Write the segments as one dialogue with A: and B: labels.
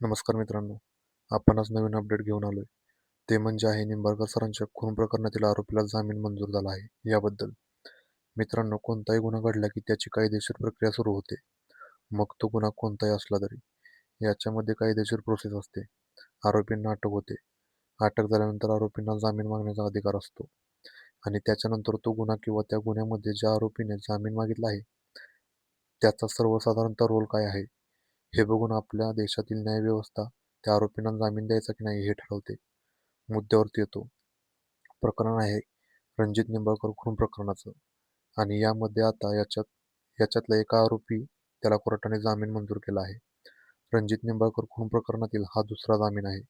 A: नमस्कार मित्रांनो आपण आज नवीन अपडेट घेऊन आलोय. ते म्हणजे आहे निंबाळकर सरांच्या खून प्रकरणातील आरोपीला जामीन मंजूर झाला आहे याबद्दल. मित्रांनो कोणताही गुन्हा घडला की त्याची कायदेशीर प्रक्रिया सुरू होते. मग तो गुन्हा कोणताही असला तरी. याच्यामध्ये कायदेशीर प्रोसेस असते. आरोपींना अटक होते. अटक झाल्यानंतर आरोपींना जामीन मागण्याचा अधिकार असतो. आणि त्याच्यानंतर तो गुन्हा किंवा त्या गुन्ह्यामध्ये ज्या आरोपीने जामीन मागितला आहे त्याचा सर्वसाधारणतः रोल काय आहे? हे बघून आपल्या देशातील न्यायव्यवस्था त्या आरोपींना जामीन द्यायचा की नाही हे ठरवते. मुद्द्यावरती येतो. प्रकरण आहे रणजित निंबाळकर खून प्रकरणाचं. आणि यामध्ये आता याच्यात याच्यातला एका आरोपी त्याला कोर्टाने जामीन मंजूर केला आहे. रणजित निंबाळकर खून प्रकरणातील हा दुसरा जामीन आहे.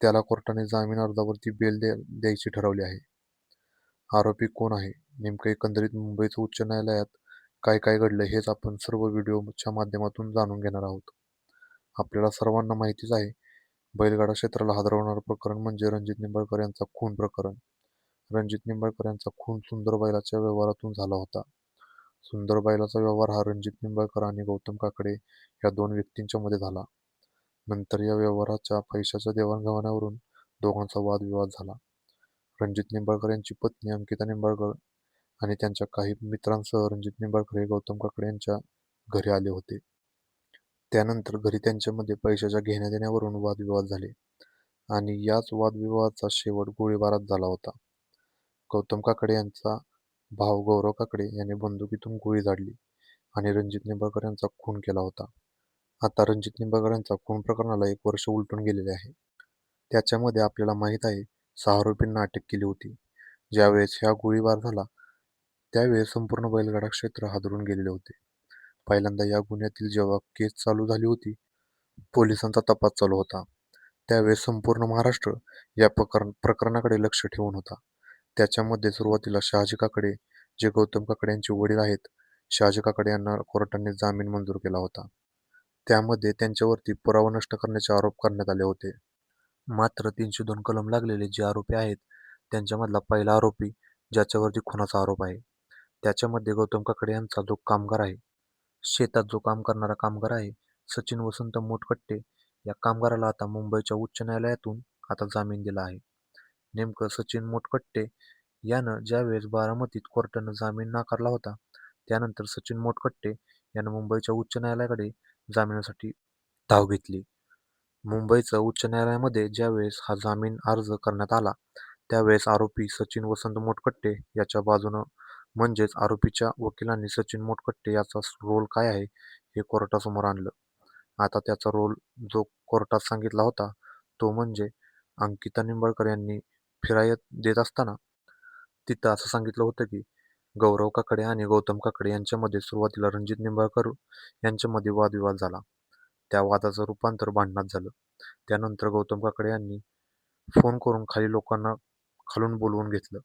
A: त्याला कोर्टाने जामीन अर्जावरती बेल द्या द्यायची ठरवली आहे. आरोपी कोण आहे? नेमकं एकंदरीत मुंबईचं उच्च न्यायालयात काय काय घडलं हेच आपण सर्व व्हिडिओच्या माध्यमातून जाणून घेणार आहोत. आपल्याला सर्वांना माहितीच आहे बैलगाडा क्षेत्राला हादरवणारं प्रकरण म्हणजे रणजित निंबाळकर यांचा खून प्रकरण. रणजित निंबाळकर यांचा खून सुंदर बैलाच्या व्यवहारातून झाला होता. सुंदर बैलाचा व्यवहार हा रणजित निंबाळकर आणि गौतम काकडे या दोन व्यक्तींच्या मध्ये झाला. नंतर या व्यवहाराच्या पैशाच्या देवाणघेवाणावरून दोघांचा वादविवाद झाला. रणजित निंबाळकर यांची पत्नी अंकिता निंबाळकर आणि त्यांच्या काही मित्रांसह रणजित निंबाळकर हे गौतम काकडे यांच्या घरी आले होते. त्यानंतर घरी त्यांच्यामध्ये पैशाच्या घेण्या देण्यावरून वादविवाद झाले आणि याच वादविवादाचा शेवट गोळीबारात झाला होता. गौतम काकडे यांचा भाऊ गौरव काकडे याने बंदुकीतून गोळी झाडली आणि रणजित निंबाळकर यांचा खून केला होता. आता रणजित निंबाळकर यांचा खून प्रकरणाला एक वर्ष उलटून गेलेले आहे. त्याच्यामध्ये आपल्याला माहीत आहे सहा आरोपींना अटक केली होती. ज्यावेळेस ह्या गोळीबार झाला त्यावेळी संपूर्ण बैलगाडा क्षेत्र हादरून गेलेले होते. पहिल्यांदा या गुन्ह्यातील जेव्हा केस चालू झाली होती पोलिसांचा तपास चालू होता. त्यावेळेस संपूर्ण महाराष्ट्र या प्रकरण प्रकरणाकडे लक्ष ठेवून होता. त्याच्यामध्ये सुरुवातीला शहाजी काकडे जे गौतम काकडे यांचे वडील आहेत शहाजी काकडे यांना कोर्टाने जामीन मंजूर केला होता. त्यामध्ये त्यांच्यावरती पुरावा नष्ट करण्याचे आरोप करण्यात आले होते. मात्र तीनशे दोन कलम लागलेले जे आरोपी आहेत त्यांच्यामधला पहिला आरोपी ज्याच्यावरती खुनाचा आरोप आहे. त्याच्यामध्ये गौतम काकडे यांचा जो कामगार आहे शेतात जो काम करणारा कामगार आहे सचिन वसंत मोटकट्टे या कामगाराला आता मुंबईच्या उच्च न्यायालयातून आता जामीन दिला आहे. नेमकं सचिन मोटकट्टे यानं ज्यावेळेस बारामतीत कोर्टानं जामीन नाकारला होता त्यानंतर सचिन मोटकट्टे यानं मुंबईच्या उच्च न्यायालयाकडे जामिनासाठी धाव घेतली. मुंबईचं उच्च न्यायालयामध्ये ज्यावेळेस हा जामीन अर्ज करण्यात आला त्यावेळेस आरोपी सचिन वसंत मोटकट्टे याच्या बाजूनं म्हणजेच आरोपीच्या वकिलांनी सचिन मोटकट्टे याचा रोल काय आहे हे कोर्टासमोर आणलं. आता त्याचा रोल जो कोर्टात सांगितला होता तो म्हणजे अंकिता निंबाळकर यांनी फिरायत देत असताना तिथं असं सांगितलं होतं की गौरव काकडे आणि गौतम काकडे यांच्यामध्ये सुरुवातीला रणजित निंबाळकर यांच्यामध्ये वादविवाद झाला. त्या वादाचं रूपांतर भांडणात झालं. त्यानंतर गौतम काकडे यांनी फोन करून खाली लोकांना खालून बोलवून घेतलं.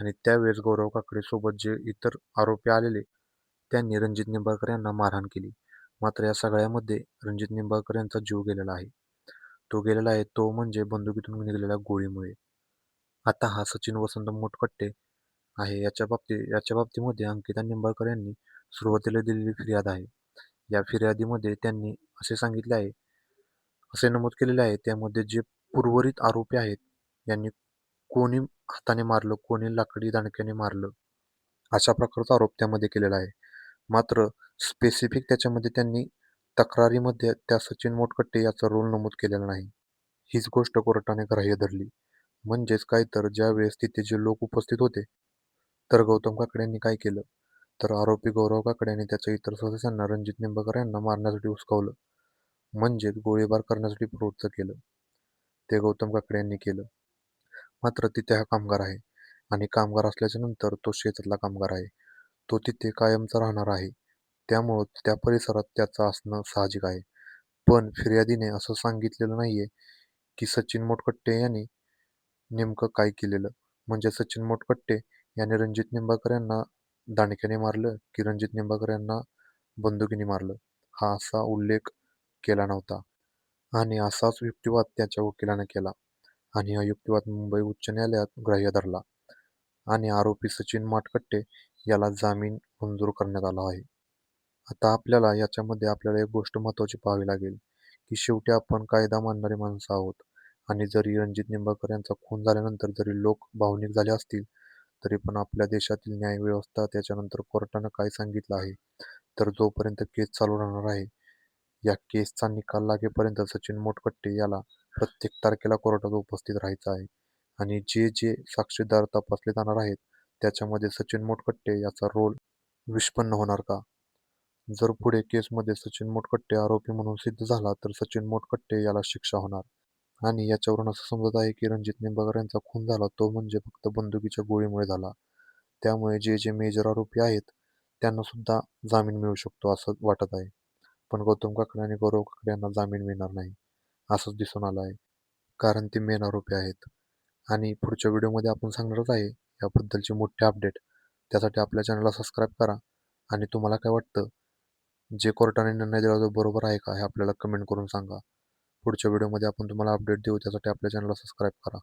A: आणि त्यावेळेस गौरव काकडे सोबत जे इतर आरोपी आलेले त्यांनी रणजित निंबाळकर यांना मारहाण केली. मात्र या सगळ्यामध्ये रणजित निंबाळकर यांचा जीव गेलेला आहे. तो गेलेला आहे तो म्हणजे बंदुकीतून निघालेल्या गोळीमुळे. आता हा सचिन वसंत मोटकट्टे आहे. याच्या बाबतीत याच्या बाबतीमध्ये अंकिता निंबाळकर यांनी सुरुवातीला दिलेली फिर्याद आहे. या फिर्यादीमध्ये त्यांनी असे सांगितले आहे असे नमूद केलेले आहे त्यामध्ये जे उर्वरित आरोपी आहेत यांनी कोणी हाताने मारलं कोणी लाकडी दांडक्याने मारलं. अशा प्रकारचा आरोप त्यामध्ये केलेला आहे. मात्र स्पेसिफिक त्याच्यामध्ये त्यांनी तक्रारीमध्ये त्या सचिन मोटकट्टे याचा रोल नमूद केलेला नाही. हीच गोष्ट कोर्टाने ग्राह्य धरली. म्हणजेच काय तर ज्या वेळेस तिथे जे लोक उपस्थित होते तर गौतम काकडे यांनी काय केलं? तर आरोपी गौरव काकडे यांनी त्याच्या इतर सदस्यांना रणजित निंबाळकर यांना मारण्यासाठी उचकावलं म्हणजेच गोळीबार करण्यासाठी प्रवृत्त केलं. ते गौतम काकडे यांनी केलं. मात्र तिथे हा कामगार आहे आणि कामगार असल्याच्या नंतर तो शेतातला कामगार आहे. तो तिथे कायमचा राहणार आहे. त्यामुळं त्या परिसरात त्याचं असणं साहजिक आहे. पण फिर्यादीने असं सांगितलेलं नाही आहे की सचिन मोटकट्टे यांनी नेमकं काय केलेलं. म्हणजे सचिन मोटकट्टे यांनी रणजित निंबाळकर यांना दांडक्याने मारलं की रणजित निंबाळकर यांना बंदुकीने मारलं. हा असा उल्लेख केला नव्हता. आणि असाच युक्तिवाद त्याच्या वकिलाने केला. आणि हा युक्तिवाद मुंबई उच्च न्यायालयात ग्राह्य धरला आणि आरोपी सचिन माटकट्टे याला जामीन मंजूर करण्यात आला आहे. आता आपल्याला याच्यामध्ये आपल्याला एक गोष्ट महत्त्वाची पाहावी लागेल की शेवटी आपण कायदा मानणारी माणसं आहोत आणि जरी रणजित निंबाळकर यांचा खून झाल्यानंतर जरी लोक भावनिक झाले असतील तरी पण आपल्या देशातील न्यायव्यवस्था त्याच्यानंतर कोर्टानं काय सांगितलं आहे तर जोपर्यंत केस चालू राहणार आहे या केसचा निकाल लागेपर्यंत सचिन मोटकट्टे याला प्रत्येक तारखेला कोर्टात उपस्थित राहायचं आहे. आणि जे जे साक्षीदार तपासले जाणार आहेत त्याच्यामध्ये सचिन मोटकट्टे याचा रोल विष्पन्न होणार का? जर पुढे केसमध्ये सचिन मोटकट्टे आरोपी म्हणून सिद्ध झाला तर सचिन मोटकट्टे याला शिक्षा होणार. आणि याच्यावरून असं समजत आहे की रणजित निंबाळकर यांचा खून झाला तो म्हणजे फक्त बंदुकीच्या गोळीमुळे झाला. त्यामुळे जे जे मेजर आरोपी आहेत त्यांना सुद्धा जामीन मिळू शकतो असं वाटत आहे. पण गौतम काकडे आणि गौरव काकडे यांना जामीन मिळणार नाही. असंच दिसून आलं आहे. कारण ते मेन आरोपी आहेत. आणि पुढच्या व्हिडिओमध्ये आपण सांगणारच आहे याबद्दलची मोठी अपडेट त्यासाठी आपल्या चॅनलला सबस्क्राईब करा. आणि तुम्हाला काय वाटतं? जे कोर्टाने निर्णय दिला तो बरोबर आहे का हे आपल्याला कमेंट करून सांगा. पुढच्या व्हिडिओमध्ये आपण तुम्हाला अपडेट देऊ. त्यासाठी आपल्या चॅनलला सबस्क्राईब करा.